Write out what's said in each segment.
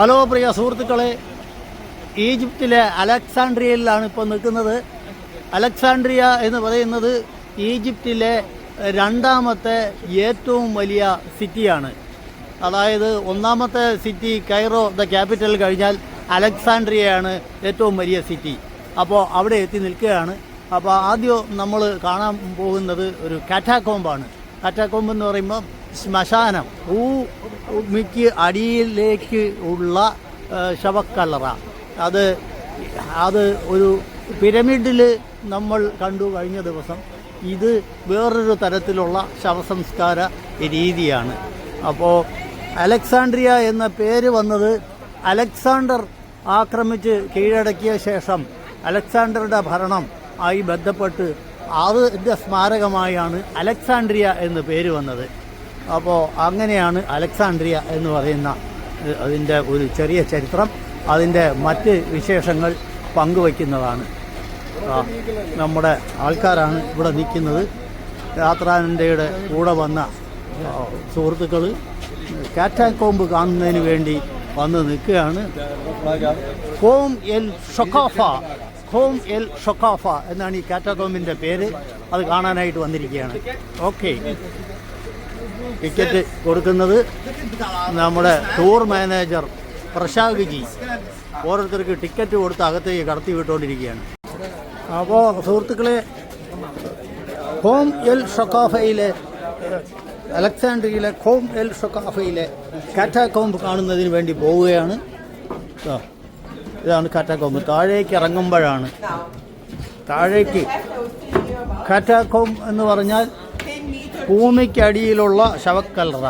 Hello പ്രിയ സുഹൃത്തുക്കളെ ഈജിപ്തിലെ അലക്സാണ്ട്രിയയിലാണ് ഇപ്പോൾ നിൽക്കുന്നത്. അലക്സാണ്ട്രിയ എന്ന് പറയുന്നത് ഈജിപ്തിലെ രണ്ടാമത്തെ ഏറ്റവും വലിയ സിറ്റിയാണ്. അതായത് ഒന്നാമത്തെ സിറ്റി കൈറോ ദ ക്യാപിറ്റൽ കഴിഞ്ഞാൽ അലക്സാണ്ട്രിയയാണ് ഏറ്റവും വലിയ സിറ്റി. അപ്പോൾ അവിടെ എത്തി നിൽക്കുകയാണ്. അപ്പോൾ ആദ്യം നമ്മൾ കാണാൻ പോകുന്നത് ഒരു കാറ്റാക്കോമ്പാണ് കാറ്റാക്കോമ്പ് എന്ന് പറയുമ്പോൾ ശ്മശാനം. ഭൂമിക്ക് അടിയിലേക്ക് ഉള്ള ശവക്കല്ലറ. അത് അത് ഒരു പിരമിഡിൽ നമ്മൾ കണ്ടു കഴിഞ്ഞ ദിവസം ഇത് വേറൊരു തരത്തിലുള്ള ശവസംസ്കാര രീതിയാണ്. അപ്പോൾ അലക്സാണ്ട്രിയ എന്ന പേര് വന്നത് അലക്സാണ്ടർ ആക്രമിച്ച് കീഴടക്കിയ ശേഷം അലക്സാണ്ടറുടെ ഭരണം ആയി ബന്ധപ്പെട്ട് അതിന്റെ സ്മാരകമായാണ് അലക്സാണ്ട്രിയ എന്ന് പേര് വന്നത്. അപ്പോൾ അങ്ങനെയാണ് അലക്സാണ്ട്രിയ എന്ന് പറയുന്ന അതിന്റെ ഒരു ചെറിയ ചരിത്രം. അതിന്റെ മറ്റ് വിശേഷങ്ങൾ പങ്കുവയ്ക്കുന്നതാണ്. നമ്മുടെ ആൾക്കാരാണ് ഇവിടെ നിൽക്കുന്നത്. യാത്രാനന്ദയുടെ കൂടെ വന്ന സുഹൃത്തുക്കൾ കാറ്റാക്കോമ്പ് കാണുന്നതിന് വേണ്ടി വന്ന് നിൽക്കുകയാണ്. Kom el Shoqafa Kom el Shoqafa എന്നാണ് ഈ കാറ്റാകോമിന്റെ പേര്. അത് കാണാനായിട്ട് വന്നിരിക്കുകയാണ്. ഓക്കെ ടിക്കറ്റ് കൊടുക്കുന്നത് നമ്മുടെ ടൂർ മാനേജർ പ്രശാഗ് ജി. ഓരോരുത്തർക്ക് ടിക്കറ്റ് കൊടുത്ത് അകത്തേക്ക് കടത്തി വിട്ടുകൊണ്ടിരിക്കുകയാണ്. അപ്പോൾ സുഹൃത്തുക്കളെ ഹോം എൽ ഷൊക്കാഫയിലെ അലക്സാണ്ട്രിയയിലെ ഹോം എൽ ഷൊക്കാഫയിലെ കാറ്റാകോംബ് കാണുന്നതിന് വേണ്ടി പോവുകയാണ്. ഇതാണ് കാറ്റാക്കോമ്പ് താഴേക്ക് ഇറങ്ങുമ്പോഴാണ്. താഴേക്ക് കാറ്റാക്കോം എന്ന് പറഞ്ഞാൽ ഭൂമിക്കടിയിലുള്ള ശവക്കല്ലറ.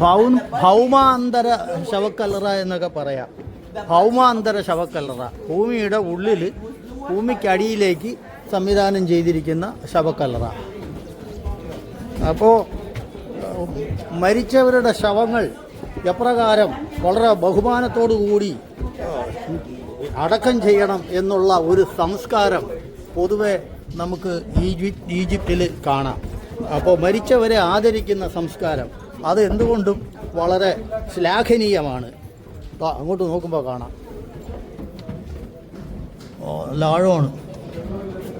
ഭൗ ഭൗമാന്തര ശവക്കല്ലറ എന്നൊക്കെ പറയാം. ഭൗമാന്തര ശവക്കല്ലറ. ഭൂമിയുടെ ഉള്ളിൽ ഭൂമിക്കടിയിലേക്ക് സംവിധാനം ചെയ്തിരിക്കുന്ന ശവക്കല്ലറ. അപ്പോൾ മരിച്ചവരുടെ ശവങ്ങൾ എപ്രകാരം വളരെ ബഹുമാനത്തോടു കൂടി അടക്കം ചെയ്യണം എന്നുള്ള ഒരു സംസ്കാരം പൊതുവെ നമുക്ക് ഈജിപ്ത് ഈജിപ്തിൽ കാണാം. അപ്പോൾ മരിച്ചവരെ ആദരിക്കുന്ന സംസ്കാരം അത് എന്തുകൊണ്ടും വളരെ ശ്ലാഘനീയമാണ്. അങ്ങോട്ട് നോക്കുമ്പോൾ കാണാം. ഓ നല്ല ആഴമാണ്.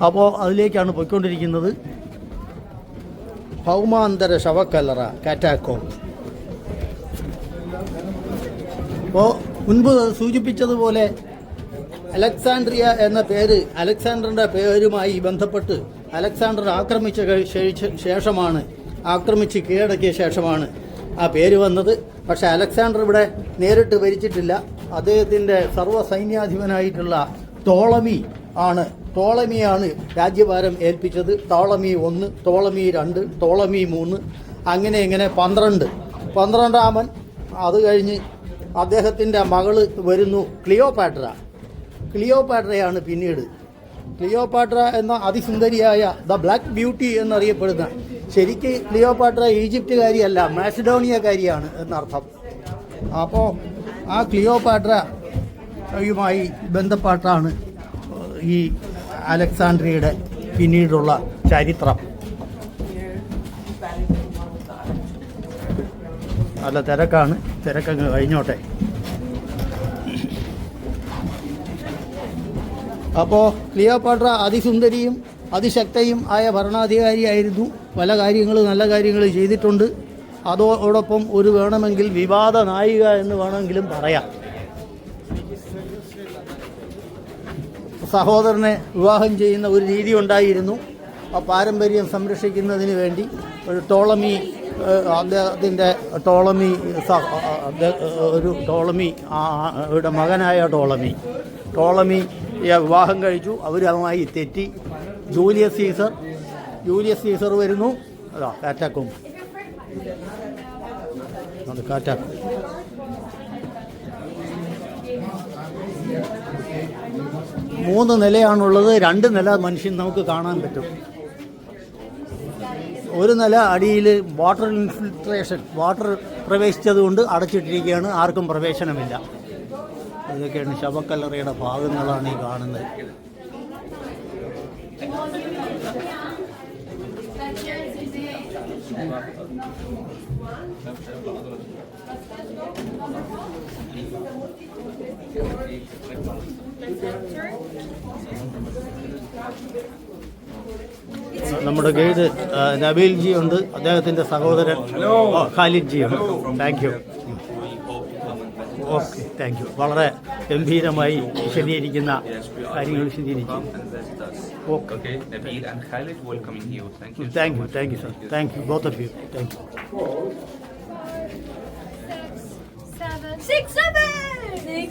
അപ്പോൾ അതിലേക്കാണ് പോയിക്കൊണ്ടിരിക്കുന്നത്. ഭൗമാന്തര ശവക്കല്ലറ കാറ്റാക്കോം. അപ്പോൾ മുൻപ് സൂചിപ്പിച്ചതുപോലെ അലക്സാണ്ട്രിയ എന്ന പേര് അലക്സാണ്ടറിന്റെ പേരുമായി ബന്ധപ്പെട്ട് അലക്സാണ്ടർ ആക്രമിച്ച ശേഷ- ശേഷമാണ് ആക്രമിച്ച് കീഴടക്കിയ ശേഷമാണ് ആ പേര് വന്നത്. പക്ഷെ അലക്സാണ്ടർ ഇവിടെ നേരിട്ട് ഭരിച്ചിട്ടില്ല. അദ്ദേഹത്തിന്റെ സർവസൈന്യാധിപനായിട്ടുള്ള തോളമി ആണ് ടോളമിയാണ് രാജ്യഭാരം ഏൽപ്പിച്ചത്. ടോളമി ഒന്ന് ടോളമി രണ്ട് ടോളമി മൂന്ന് അങ്ങനെ ഇങ്ങനെ പന്ത്രണ്ട്. പന്ത്രണ്ടാമൻ അത് കഴിഞ്ഞ് അദ്ദേഹത്തിന്റെ മകൾ വരുന്നു ക്ലിയോപാട്ര. ക്ലിയോപാട്രയാണ് പിന്നീട്. ക്ലിയോപാട്ര എന്ന അതിസുന്ദരിയായ ദ ബ്ലാക്ക് ബ്യൂട്ടി എന്നറിയപ്പെടുന്ന ശരിക്ക് ക്ലിയോപാട്ര ഈജിപ്റ്റുകാരിയല്ല മാസിഡോണിയക്കാരിയാണ് എന്നർത്ഥം. അപ്പോൾ ആ ക്ലിയോപാട്രയുമായി ബന്ധപ്പെട്ടാണ് ഈ അലക്സാണ്ട്രിയയുടെ പിന്നീടുള്ള ചരിത്രം. നല്ല തിരക്കാണ്. തിരക്കങ്ങ് കഴിഞ്ഞോട്ടെ. അപ്പോൾ ക്ലിയോപാട്ര അതിസുന്ദരിയും അതിശക്തയും ആയ ഭരണാധികാരിയായിരുന്നു. പല കാര്യങ്ങൾ നല്ല കാര്യങ്ങൾ ചെയ്തിട്ടുണ്ട്. അതോടൊപ്പം ഒരു വേണമെങ്കിൽ വിവാദ നായിക എന്ന് വേണമെങ്കിലും പറയാം. സഹോദരനെ വിവാഹം ചെയ്യുന്ന ഒരു രീതി ഉണ്ടായിരുന്നു. ആ പാരമ്പര്യം സംരക്ഷിക്കുന്നതിന് വേണ്ടി ഒരു ടോളമി അദ്ദേഹത്തിന്റെ ടോളമി ഒരു ടോളമി ആ, മകനായ ടോളമി. ടോളമി വിവാഹം കഴിച്ചു. അവരുമായി തെറ്റി. ജൂലിയസ് സീസർ ജൂലിയസ് സീസർ വരുന്നു. അതാ കാറ്റാക്കും കാറ്റാക്കും മൂന്ന് നിലയാണുള്ളത് രണ്ട് നില മനുഷ്യൻ നമുക്ക് കാണാൻ പറ്റും. ഒരു നില അടിയിൽ വാട്ടർ ഇൻഫിൽട്രേഷൻ വാട്ടർ പ്രവേശിച്ചതുകൊണ്ട് അടച്ചിട്ടിരിക്കുകയാണ് ആർക്കും പ്രവേശനമില്ല. ഇതൊക്കെയാണ് ശവക്കല്ലറയുടെ ഭാഗങ്ങളാണ് ഈ കാണുന്നത്. നമ്മുടെ ഗൈഡ് നബീൽ ജി ഉണ്ട്. അദ്ദേഹത്തിന്റെ സഹോദരൻ ഖാലിദ് ജി ഉണ്ട്. Thank you okay thank you വളരെ ഗംഭീരമായി വിശദീകരിക്കുന്ന കാര്യങ്ങൾ വിശദീകരിക്കും. Thank you thank you sir thank you both of you thank you. Six, seven. Six.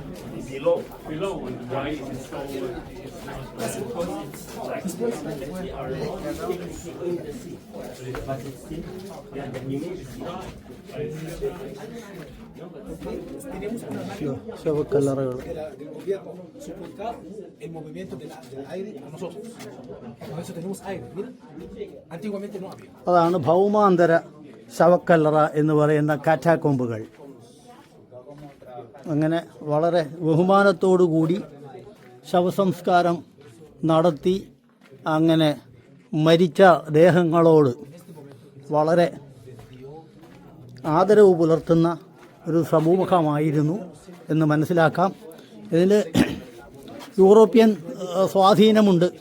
Below. Below. Why is it so? It's because it's like we are in the sea. But it's still, yeah, the image not. la- el movimiento de del aire a nosotros. Por eso tenemos aire. Mira, antiguamente no había. അതാണ് ഭൗമാന്തര ശവക്കല്ലറ എന്ന് പറയുന്ന കാറ്റാക്കൊമ്പുകൾ അങ്ങനെ വളരെ ബഹുമാനത്തോടു കൂടി ശവസംസ്കാരം നടത്തി അങ്ങനെ മരിച്ച ദേഹങ്ങളോട് വളരെ ആദരവ് പുലർത്തുന്ന ഒരു സമൂഹമായിരുന്നു എന്ന് മനസ്സിലാക്കാം. ഇതിൽ യൂറോപ്യൻ സ്വാധീനമുണ്ട്.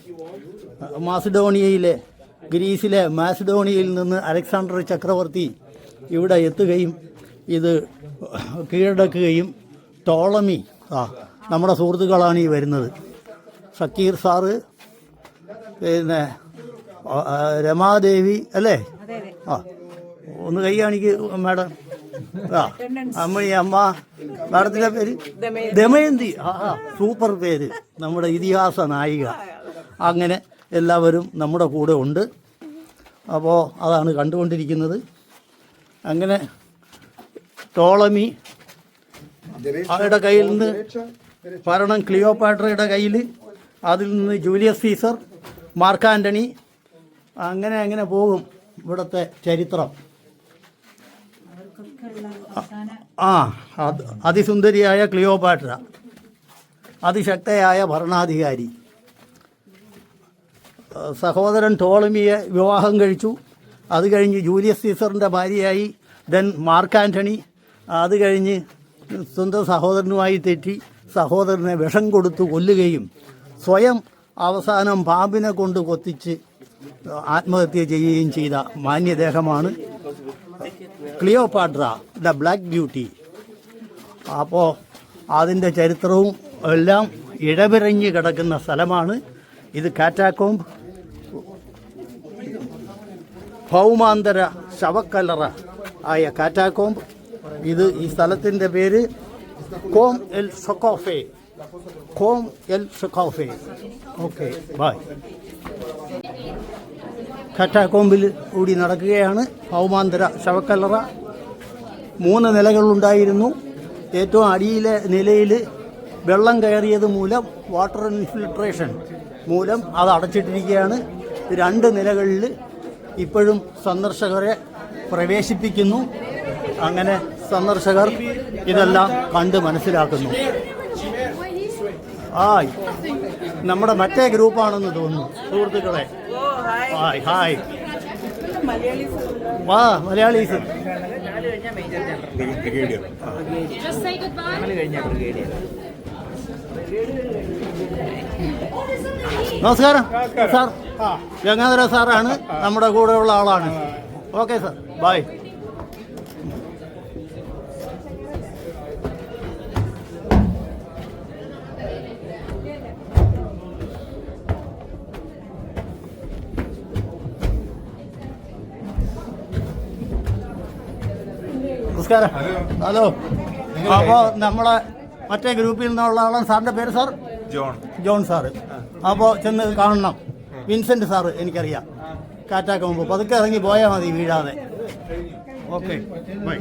മാസിഡോണിയയിലെ ഗ്രീസിലെ മാസിഡോണിയയിൽ നിന്ന് അലക്സാണ്ടർ ചക്രവർത്തി ഇവിടെ എത്തുകയും ഇത് കീഴടക്കുകയും ടോളമി. ആ നമ്മുടെ സുഹൃത്തുക്കളാണ് ഈ വരുന്നത്. ഷക്കീർ സാറ് പിന്നെ രമാദേവി അല്ലേ? ആ ഒന്ന് കൈ കാണിക്ക് മാഡം. ആ അമ്മണി അമ്മ. മാഡത്തിന്റെ പേര്? ദമയന്തി. ആ, സൂപ്പർ പേര്. നമ്മുടെ ഇതിഹാസ നായിക. അങ്ങനെ എല്ലാവരും നമ്മുടെ കൂടെ ഉണ്ട്. അപ്പോൾ അതാണ് കണ്ടുകൊണ്ടിരിക്കുന്നത്. അങ്ങനെ ടോളമി അവരുടെ കയ്യിൽ നിന്ന് ഭരണം ക്ലിയോപാട്രയുടെ കയ്യിൽ അതിൽ നിന്ന് ജൂലിയസ് സീസർ മാർക്ക് ആന്റണി അങ്ങനെ അങ്ങനെ പോകും ഇവിടുത്തെ ചരിത്രം. ആ അത് അതിസുന്ദരിയായ ക്ലിയോപാട്ര അതിശക്തയായ ഭരണാധികാരി. സഹോദരൻ ടോളമിയെ വിവാഹം കഴിച്ചു. അത് കഴിഞ്ഞ് ജൂലിയസ് സീസറിന്റെ ഭാര്യയായി ദെൻ മാർക്ക് ആന്റണി അത് കഴിഞ്ഞ് സ്വന്തം സഹോദരനുമായി തെറ്റി സഹോദരനെ വിഷം കൊടുത്തു കൊല്ലുകയും സ്വയം അവസാനം പാമ്പിനെ കൊണ്ട് കൊത്തിച്ച് ആത്മഹത്യ ചെയ്യുകയും ചെയ്ത മാന്യദേഹമാണ് ക്ലിയോപാട്ര ദ ബ്ലാക്ക് ബ്യൂട്ടി. അപ്പോൾ അതിന്റെ ചരിത്രവും എല്ലാം ഇടപിറങ്ങി കിടക്കുന്ന സ്ഥലമാണ് ഇത് കാറ്റാക്കോംബ്. ഭൗമാന്തര ശവക്കലറ ആയ കാറ്റാക്കോമ്പ് ഇത് ഈ സ്ഥലത്തിന്റെ പേര് Kom el Shoqafa Kom el Shoqafa okay bye കറ്റാക്കോമ്പിൽ കൂടി നടക്കുകയാണ്. ഭൗമാന്തര ശവക്കല്ലറ. മൂന്ന് നിലകളുണ്ടായിരുന്നു. ഏറ്റവും അടിയിലെ നിലയിൽ വെള്ളം കയറിയത് മൂലം വാട്ടർ ഇൻഫിൽട്രേഷൻ മൂലം അത് അടച്ചിട്ടിരിക്കുകയാണ്. രണ്ട് നിലകളിൽ ഇപ്പോഴും സന്ദർശകരെ പ്രവേശിപ്പിക്കുന്നു. അങ്ങനെ സന്ദർശകർ ഇതെല്ലാം കണ്ട് മനസ്സിലാക്കുന്നു. ഹായ്. നമ്മുടെ മറ്റേ ഗ്രൂപ്പാണെന്ന് തോന്നുന്നു. സുഹൃത്തുക്കളെ. Hi hi. വാ മലയാളീസ്. നമസ്കാരം. സാർ ഗംഗാധര സാറാണ് നമ്മുടെ കൂടെയുള്ള ആളാണ്. Okay sir. ബൈ. നമസ്കാരം. ഹലോ. അപ്പോൾ നമ്മളെ മറ്റേ ഗ്രൂപ്പിൽ നിന്നുള്ള ആളാണ് സാറിന്റെ പേര് സാർ? ജോൺ. John sir. അപ്പോൾ ചെന്ന് കാണണം. വിൻസെന്റ് സാറ് എനിക്കറിയാം. കാറ്റാക്ക് മുമ്പ്. പതുക്കെ ഇറങ്ങി പോയാൽ മതി വീഴാതെ. ഓക്കെ. ബൈ.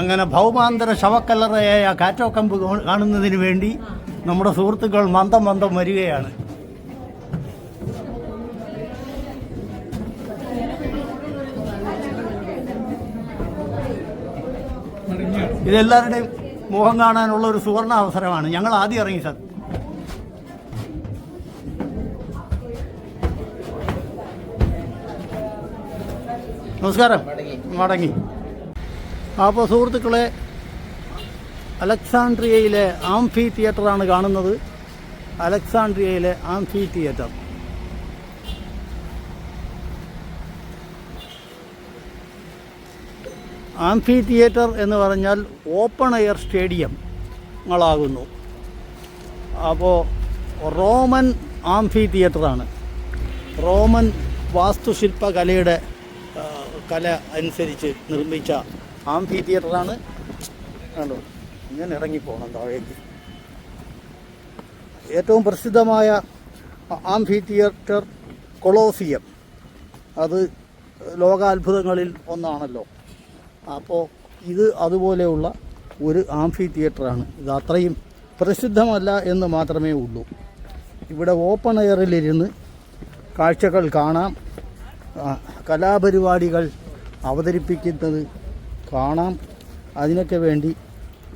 അങ്ങനെ ഭൗമാന്തര ശവക്കല്ലറയായ കാറ്റോക്കമ്പ് കാണുന്നതിന് വേണ്ടി നമ്മുടെ സുഹൃത്തുക്കൾ മന്ദം മന്ദം വരികയാണ്. ഇതെല്ലാവരുടെയും മുഖം കാണാനുള്ള ഒരു സുവർണ അവസരമാണ്. ഞങ്ങൾ ആദ്യം ഇറങ്ങി സാർ. നമസ്കാരം. മടങ്ങി. അപ്പോൾ സുഹൃത്തുക്കളെ അലക്സാണ്ട്രിയയിലെ ആംഫി തിയേറ്ററാണ് കാണുന്നത്. അലക്സാണ്ട്രിയയിലെ ആംഫി തിയേറ്റർ. ആംഫി തിയേറ്റർ എന്ന് പറഞ്ഞാൽ ഓപ്പൺ എയർ സ്റ്റേഡിയങ്ങളാകുന്നു അപ്പോൾ റോമൻ ആംഫി തിയേറ്ററാണ് റോമൻ വാസ്തുശില്പ കലയുടെ കല അനുസരിച്ച് നിർമ്മിച്ച ആംഫി തിയേറ്ററാണ് കണ്ടോ? ഞാൻ ഇറങ്ങിപ്പോകണം താഴേക്ക്. ഏറ്റവും പ്രസിദ്ധമായ ആംഫി തിയേറ്റർ കൊളോസിയം. അത് ലോകാത്ഭുതങ്ങളിൽ ഒന്നാണല്ലോ. അപ്പോൾ ഇത് അതുപോലെയുള്ള ഒരു ആംഫി തിയേറ്ററാണ് ഇത് അത്രയും പ്രസിദ്ധമല്ല എന്ന് മാത്രമേ ഉള്ളൂ. ഇവിടെ ഓപ്പൺ എയറിലിരുന്ന് കാഴ്ചകൾ കാണാം. കലാപരിപാടികൾ അവതരിപ്പിക്കുന്നത് കാണാം. അതിനൊക്കെ വേണ്ടി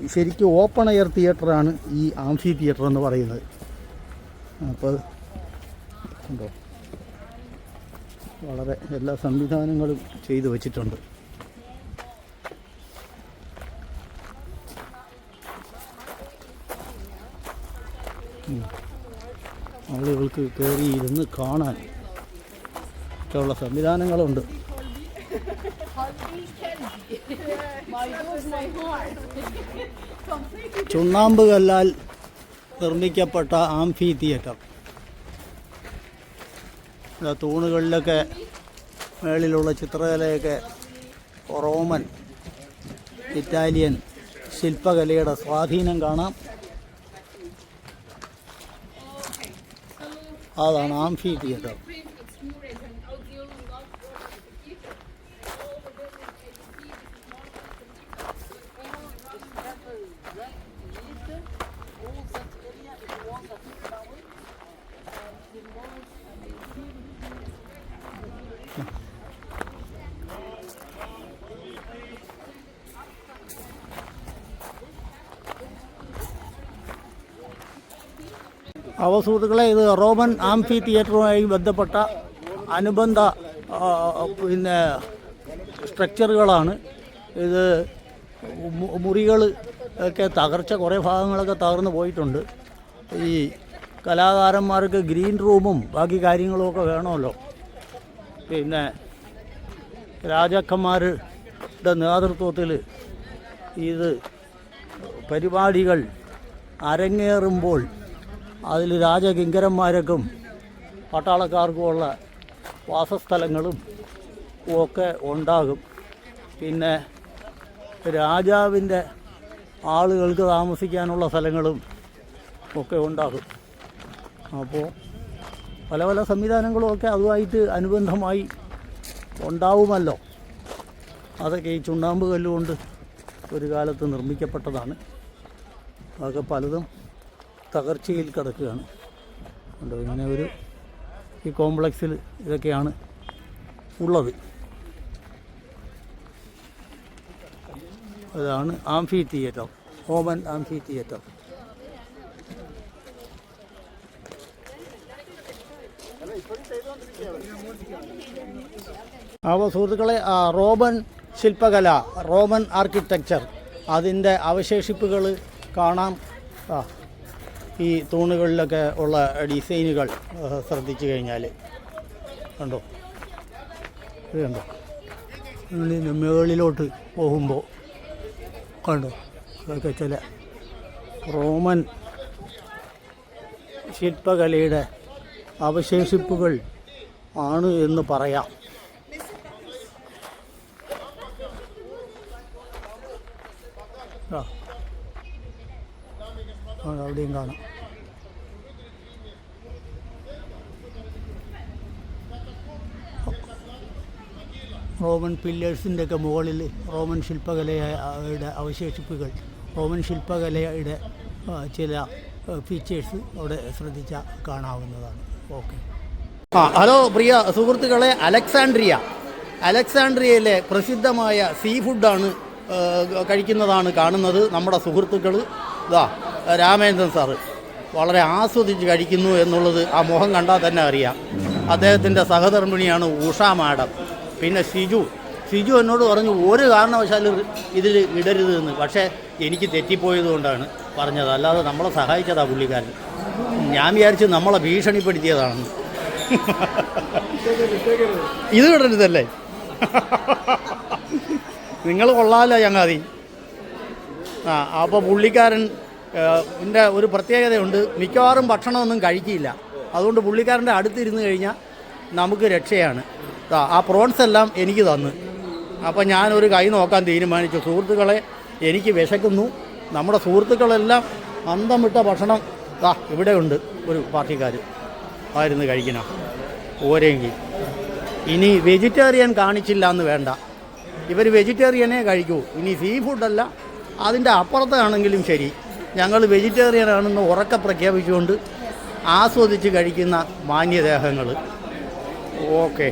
ശരിക്കും ഓപ്പൺ എയർ തിയേറ്ററാണ് ഈ ആംഫി തിയേറ്റർ എന്ന് പറയുന്നത്. അപ്പോൾ ഉണ്ടോ? വളരെ എല്ലാ സംവിധാനങ്ങളും ചെയ്തു വച്ചിട്ടുണ്ട്. ആളുകൾക്ക് കയറി ഇരുന്ന് കാണാൻ ഒക്കെയുള്ള സംവിധാനങ്ങളുണ്ട്. ചുണ്ണാമ്പ് കല്ലാൽ നിർമ്മിക്കപ്പെട്ട ആംഫി തിയേറ്റർ. തൂണുകളിലൊക്കെ മേളിലുള്ള ചിത്രകലയൊക്കെ റോമൻ ഇറ്റാലിയൻ ശില്പകലയുടെ സ്വാധീനം കാണാം. അതാണ് ആംഫി അവ സുഹൃത്തുക്കളെ ഇത് റോമൻ ആംഫി തിയേറ്ററുമായി ബന്ധപ്പെട്ട അനുബന്ധ പിന്നെ സ്ട്രക്ചറുകളാണ്. ഇത് മുറികൾ ഒക്കെ തകർച്ച കുറേ ഭാഗങ്ങളൊക്കെ തകർന്നു പോയിട്ടുണ്ട്. ഈ കലാകാരന്മാർക്ക് ഗ്രീൻ റൂമും ബാക്കി കാര്യങ്ങളുമൊക്കെ വേണമല്ലോ. പിന്നെ രാജാക്കന്മാരുടെ നേതൃത്വത്തിൽ ഇത് പരിപാടികൾ അരങ്ങേറുമ്പോൾ അതിൽ രാജകിങ്കരന്മാർക്കും പട്ടാളക്കാർക്കുമുള്ള വാസസ്ഥലങ്ങളും ഒക്കെ ഉണ്ടാകും. പിന്നെ രാജാവിന്റെ ആളുകൾക്ക് താമസിക്കാനുള്ള സ്ഥലങ്ങളും ഒക്കെ ഉണ്ടാകും. അപ്പോൾ പല പല സംവിധാനങ്ങളുമൊക്കെ അതുമായിട്ട് അനുബന്ധമായി ഉണ്ടാവുമല്ലോ. അതൊക്കെ ഈ ചുണ്ണാമ്പ് കല്ലുകൊണ്ട് ഒരു കാലത്ത് നിർമ്മിക്കപ്പെട്ടതാണ്. അതൊക്കെ പലതും തകർച്ചയിൽ കിടക്കുകയാണ്. കണ്ടോ ഇങ്ങനെ ഒരു ഈ കോംപ്ലക്സിൽ ഇതൊക്കെയാണ് ഉള്ളത്. അതാണ് amphitheatre Roman amphitheatre അപ്പോൾ സുഹൃത്തുക്കളെ റോമൻ ശില്പകല റോമൻ ആർക്കിടെക്ചർ അതിന്റെ അവശേഷിപ്പുകൾ കാണാം. ഈ തൂണുകളിലൊക്കെ ഉള്ള ഡിസൈനുകൾ ശ്രദ്ധിച്ചു കഴിഞ്ഞാൽ കണ്ടോ? ഇത് കണ്ടോ? മുകളിലോട്ട് പോകുമ്പോൾ കണ്ടോ? അതൊക്കെ ചില റോമൻ ശില്പകലയുടെ അവശേഷിപ്പുകൾ ആണ് എന്ന് പറയാം. അവിടെയും കാണാം. റോമൻ പില്ലേഴ്സിന്റെയൊക്കെ മുകളിൽ റോമൻ ശില്പകലയുടെ അവശേഷിപ്പുകൾ റോമൻ ശില്പകലയുടെ ചില ഫീച്ചേഴ്സ് അവിടെ ശ്രദ്ധിച്ച കാണാവുന്നതാണ്. ഓക്കെ. ആ ഹലോ പ്രിയ സുഹൃത്തുക്കളെ അലക്സാൻഡ്രിയ അലക്സാൻഡ്രിയയിലെ പ്രസിദ്ധമായ സീ ഫുഡാണ് കഴിക്കുന്നതാണ് കാണുന്നത് നമ്മുടെ സുഹൃത്തുക്കൾ ഇതാ രാമേന്ദ്രൻ സാറ് വളരെ ആസ്വദിച്ച് കഴിക്കുന്നു എന്നുള്ളത് ആ മുഖം കണ്ടാൽ തന്നെ അറിയാം. അദ്ദേഹത്തിന്റെ സഹധർമ്മിണിയാണ് ഉഷ മാഡം. പിന്നെ ഷിജു. ഷിജു എന്നോട് പറഞ്ഞു ഒരു കാരണവശാലും ഇതിൽ ഇടരുത് എന്ന്. പക്ഷേ എനിക്ക് തെറ്റിപ്പോയത് കൊണ്ടാണ് പറഞ്ഞത്. അല്ലാതെ നമ്മളെ സഹായിച്ചതാ പുള്ളിക്കാരൻ. ഞാൻ വിചാരിച്ച് നമ്മളെ ഭീഷണിപ്പെടുത്തിയതാണെന്ന്. ഇത് വിടരുതല്ലേ നിങ്ങൾ കൊള്ളാമല്ലോ ചങ്ങാതി. ആ അപ്പോൾ പുള്ളിക്കാരൻ എന്റെ ഒരു പ്രത്യേകതയുണ്ട്. മിക്കവാറും ഭക്ഷണമൊന്നും കഴിക്കില്ല. അതുകൊണ്ട് പുള്ളിക്കാരന്റെ അടുത്തിരുന്ന് കഴിഞ്ഞാൽ നമുക്ക് രക്ഷയാണ്. ആ പ്രോൺസ് എല്ലാം എനിക്ക് തന്ന്. അപ്പോൾ ഞാനൊരു കൈ നോക്കാൻ തീരുമാനിച്ചു. സുഹൃത്തുക്കളെ എനിക്ക് വിശക്കുന്നു. നമ്മുടെ സുഹൃത്തുക്കളെല്ലാം അന്തം വിട്ട ഭക്ഷണം ദാ ഇവിടെയുണ്ട് ഒരു പാർട്ടിക്കാർ ആയിരുന്നു കഴിക്കണം. ഓരെങ്കിൽ ഇനി വെജിറ്റേറിയൻ കാണിച്ചില്ല എന്ന് വേണ്ട. ഇവർ വെജിറ്റേറിയനെ കഴിക്കൂ. ഇനി സീ ഫുഡല്ല. അതിന്റെ അപ്പുറത്താണെങ്കിലും ശരി. ഞങ്ങൾ വെജിറ്റേറിയൻ ആണെന്ന് ഉറക്കെ പ്രഖ്യാപിച്ചുകൊണ്ട് ആസ്വദിച്ച് കഴിക്കുന്ന മാന്യദേഹങ്ങൾ. ഓക്കെ